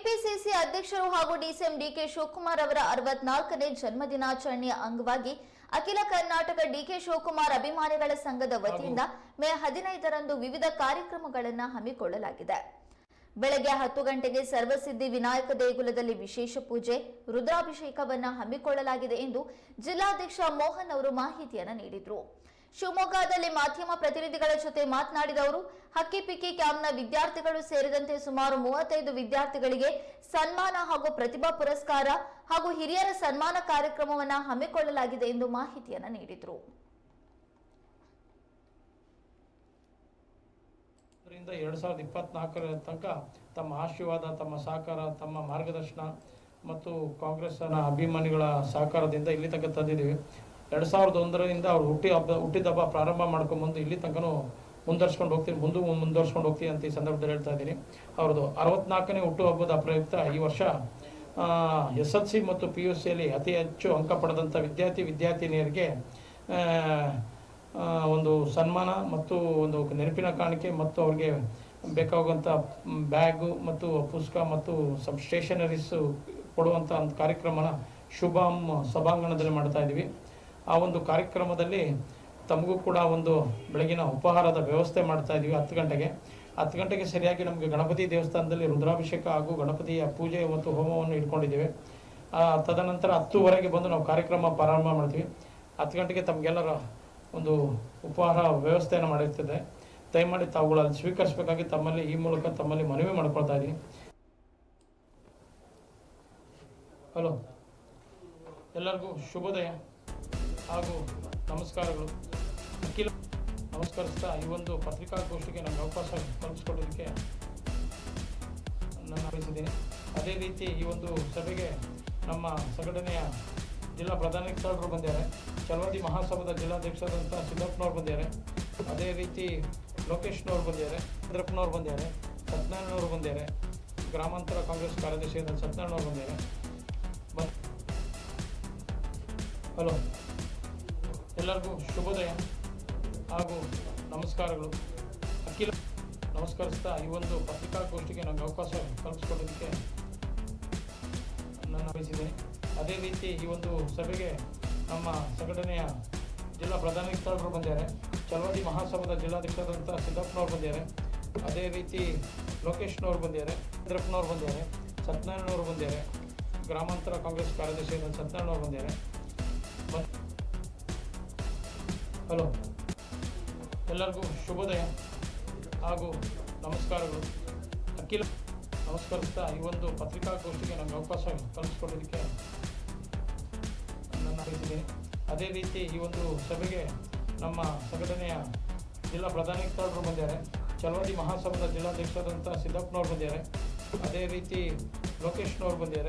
KPCC ಅಧ್ಯಕ್ಷರು ಹಾಗೂ DCM DK Shivakumar ಅವರ ಅರವತ್ನಾಲ್ಕನೇ ಜನ್ಮದಿನಾಚರಣೆಯ ಅಂಗವಾಗಿ ಅಖಿಲ ಕರ್ನಾಟಕ ಡಿಕೆ ಶಿವಕುಮಾರ್ ಅಭಿಮಾನಿಗಳ ಸಂಘದ ವತಿಯಿಂದ ಮೇ ಹದಿನೈದರಂದು ವಿವಿಧ ಕಾರ್ಯಕ್ರಮಗಳನ್ನು ಹಮ್ಮಿಕೊಳ್ಳಲಾಗಿದೆ. ಬೆಳಗ್ಗೆ ಹತ್ತು ಗಂಟೆಗೆ ಸರ್ವಸಿದ್ಧಿ ವಿನಾಯಕ ದೇಗುಲದಲ್ಲಿ ವಿಶೇಷ ಪೂಜೆ, ರುದ್ರಾಭಿಷೇಕವನ್ನು ಹಮ್ಮಿಕೊಳ್ಳಲಾಗಿದೆ ಎಂದು ಜಿಲ್ಲಾಧ್ಯಕ್ಷ ಮೋಹನ್ ಅವರು ಮಾಹಿತಿಯನ್ನು ನೀಡಿದರು. ಶಿವಮೊಗ್ಗದಲ್ಲಿ ಮಾಧ್ಯಮ ಪ್ರತಿನಿಧಿಗಳ ಜೊತೆ ಮಾತನಾಡಿದ ಅವರು ಹಕ್ಕಿಪಿಕ್ಕಿ ಕ್ಯಾಂಪ್ನ ವಿದ್ಯಾರ್ಥಿಗಳು ಸೇರಿದಂತೆ ಸುಮಾರು ಮೂವತ್ತೈದು ವಿದ್ಯಾರ್ಥಿಗಳಿಗೆ ಸನ್ಮಾನ ಹಾಗೂ ಪ್ರತಿಭಾ ಪುರಸ್ಕಾರ ಹಾಗೂ ಹಿರಿಯರ ಸನ್ಮಾನ ಕಾರ್ಯಕ್ರಮವನ್ನು ಹಮ್ಮಿಕೊಳ್ಳಲಾಗಿದೆ ಎಂದು ಮಾಹಿತಿಯನ್ನು ನೀಡಿದರು. ಎರಡು ಸಾವಿರದ ಇಪ್ಪತ್ನಾಲ್ಕರ ತನಕ ತಮ್ಮ ಆಶೀರ್ವಾದ, ತಮ್ಮ ಸಹಕಾರ, ತಮ್ಮ ಮಾರ್ಗದರ್ಶನ ಮತ್ತು ಕಾಂಗ್ರೆಸ್ನ ಅಭಿಮಾನಿಗಳ ಸಹಕಾರದಿಂದ ಇಲ್ಲಿ ತನಕ ತಂದಿದ್ದೀವಿ. ಎರಡು ಸಾವಿರದ ಒಂದರಿಂದ ಅವ್ರು ಹುಟ್ಟಿ ಹಬ್ಬ ಹುಟ್ಟಿದ ಹಬ್ಬ ಪ್ರಾರಂಭ ಮಾಡ್ಕೊಂಬಂದು ಇಲ್ಲಿ ತನಕನೂ ಮುಂದುವರ್ಸ್ಕೊಂಡು ಹೋಗ್ತೀನಿ. ಮುಂದೂ ಮುಂದುವರ್ಸ್ಕೊಂಡು ಹೋಗ್ತೀನಿ ಅಂತ ಈ ಸಂದರ್ಭದಲ್ಲಿ ಹೇಳ್ತಾ ಇದ್ದೀನಿ. ಅವ್ರದ್ದು ಅರವತ್ನಾಲ್ಕನೇ ಹುಟ್ಟುಹಬ್ಬದ ಪ್ರಯುಕ್ತ ಈ ವರ್ಷ ಎಸ್ ಎಲ್ ಸಿ ಮತ್ತು ಪಿ ಯು ಸಿಯಲ್ಲಿ ಅತಿ ಹೆಚ್ಚು ಅಂಕ ಪಡೆದಂಥ ವಿದ್ಯಾರ್ಥಿ, ವಿದ್ಯಾರ್ಥಿನಿಯರಿಗೆ ಒಂದು ಸನ್ಮಾನ ಮತ್ತು ಒಂದು ನೆನಪಿನ ಕಾಣಿಕೆ ಮತ್ತು ಅವ್ರಿಗೆ ಬೇಕಾಗುವಂಥ ಬ್ಯಾಗು ಮತ್ತು ಪುಸ್ತಕ ಮತ್ತು ಸಬ್ ಸ್ಟೇಷನರೀಸು ಕೊಡುವಂಥ ಒಂದು ಕಾರ್ಯಕ್ರಮನ ಶುಭಂ ಸಭಾಂಗಣದಲ್ಲಿ ಮಾಡ್ತಾ ಇದ್ದೀವಿ. ಆ ಒಂದು ಕಾರ್ಯಕ್ರಮದಲ್ಲಿ ತಮಗೂ ಕೂಡ ಒಂದು ಬೆಳಗಿನ ಉಪಹಾರದ ವ್ಯವಸ್ಥೆ ಮಾಡ್ತಾ ಇದ್ದೀವಿ ಹತ್ತು ಗಂಟೆಗೆ. ಹತ್ತು ಗಂಟೆಗೆ ಸರಿಯಾಗಿ ನಮಗೆ ಗಣಪತಿ ದೇವಸ್ಥಾನದಲ್ಲಿ ರುದ್ರಾಭಿಷೇಕ ಹಾಗೂ ಗಣಪತಿಯ ಪೂಜೆ ಮತ್ತು ಹೋಮವನ್ನು ಇಟ್ಕೊಂಡಿದ್ದೇವೆ. ತದನಂತರ ಹತ್ತುವರೆಗೆ ಬಂದು ನಾವು ಕಾರ್ಯಕ್ರಮ ಪ್ರಾರಂಭ ಮಾಡ್ತೀವಿ. ಹತ್ತು ಗಂಟೆಗೆ ತಮಗೆಲ್ಲರ ಒಂದು ಉಪಹಾರ ವ್ಯವಸ್ಥೆಯನ್ನು ಮಾಡಿರ್ತದೆ. ದಯಮಾಡಿ ತಾವುಗಳಲ್ಲಿ ಸ್ವೀಕರಿಸಬೇಕಾಗಿ ತಮ್ಮಲ್ಲಿ ಈ ಮೂಲಕ ತಮ್ಮಲ್ಲಿ ಮನವಿ ಮಾಡ್ಕೊಳ್ತಾ ಇದ್ದೀನಿ. ಹಲೋ. ಎಲ್ಲರಿಗೂ ಶುಭೋದಯ. ಹಾಗೂ ನಮಸ್ಕಾರಗಳು. ಅಖಿಲ ನಮಸ್ಕರಿಸ್ತಾ ಈ ಒಂದು ಪತ್ರಿಕಾಗೋಷ್ಠಿಗೆ ನನಗೆ ಅವಕಾಶ ಕಲ್ಪಿಸ್ಕೊಡೋದಕ್ಕೆ ನಾನು ಬಯಸಿದ್ದೀನಿ. ಅದೇ ರೀತಿ ಈ ಒಂದು ಸಭೆಗೆ ನಮ್ಮ ಸಂಘಟನೆಯ ಜಿಲ್ಲಾ ಪ್ರಧಾನಿಕರು ಬಂದಿದ್ದಾರೆ. ಚಲವತಿ ಮಹಾಸಭಾದ ಜಿಲ್ಲಾಧ್ಯಕ್ಷರಾದಂಥ ಸಿದ್ದಪ್ಪನವ್ರು ಬಂದಿದ್ದಾರೆ. ಅದೇ ರೀತಿ ಲೋಕೇಶ್ನವ್ರು ಬಂದಿದ್ದಾರೆ. ಚಂದ್ರಪ್ಪನವ್ರು ಬಂದಿದ್ದಾರೆ. ಸತ್ಯನಾರಾಯಣವ್ರು ಬಂದಿದ್ದಾರೆ. ಗ್ರಾಮಾಂತರ ಕಾಂಗ್ರೆಸ್ ಕಾರ್ಯದರ್ಶಿಯಾದ ಸತ್ಯನಾರಾಯಣವ್ರು ಬಂದಿದ್ದಾರೆ. ಬಂದ್ ಹಲೋ. ಎಲ್ಲರಿಗೂ ಶುಭೋದಯ ಹಾಗೂ ನಮಸ್ಕಾರಗಳು. ಅಖಿಲ ನಮಸ್ಕರಿಸ್ತಾ ಈ ಒಂದು ಪತ್ರಿಕಾಗೋಷ್ಠಿಗೆ ನನಗೆ ಅವಕಾಶ ಕಲ್ಪಿಸ್ಕೊಡೋದಕ್ಕೆ ನನ್ನ ಬಯಸಿದೆ ಅದೇ ರೀತಿ ಈ ಒಂದು ಸಭೆಗೆ ನಮ್ಮ ಸಂಘಟನೆಯ ಜಿಲ್ಲಾ ಪ್ರಧಾನಿಕರು ಬಂದಿದ್ದಾರೆ. ಚಲವಾದಿ ಮಹಾಸಭಾದ ಜಿಲ್ಲಾಧ್ಯಕ್ಷರಾದಂಥ ಸಿದ್ದಪ್ಪನವ್ರು ಬಂದಿದ್ದಾರೆ. ಅದೇ ರೀತಿ ಲೋಕೇಶ್ನವ್ರು ಬಂದಿದ್ದಾರೆ, ಚಂದ್ರಪ್ಪನವ್ರು ಬಂದಿದ್ದಾರೆ ಸತ್ಯನಾರಾಯಣವ್ರು ಬಂದಿದ್ದಾರೆ, ಗ್ರಾಮಾಂತರ ಕಾಂಗ್ರೆಸ್ ಕಾರ್ಯದರ್ಶಿಯಾದ ಸತ್ಯನಾರಾಯಣವ್ರು ಬಂದಿದ್ದಾರೆ. ಹಲೋ. ಎಲ್ಲರಿಗೂ ಶುಭೋದಯ ಹಾಗೂ ನಮಸ್ಕಾರಗಳು. ಅಖಿಲ ನಮಸ್ಕರಿಸ್ತಾ ಈ ಒಂದು ಪತ್ರಿಕಾಗೋಷ್ಠಿಗೆ ನನಗೆ ಅವಕಾಶ ಕಲ್ಪಿಸ್ಕೊಡೋದಕ್ಕೆ ನನ್ನ ಬಯಸಿದ್ದೀನಿ ಅದೇ ರೀತಿ ಈ ಒಂದು ಸಭೆಗೆ ನಮ್ಮ ಸಂಘಟನೆಯ ಜಿಲ್ಲಾ ಪ್ರಧಾನಿಕರು ಬಂದಿದ್ದಾರೆ. ಚಲವಾದಿ ಮಹಾಸಭಾದ ಜಿಲ್ಲಾಧ್ಯಕ್ಷರಾದಂಥ ಸಿದ್ದಪ್ಪನವ್ರು ಬಂದಿದ್ದಾರೆ. ಅದೇ ರೀತಿ ಲೋಕೇಶ್ನವ್ರು ಬಂದಿದ್ದಾರೆ.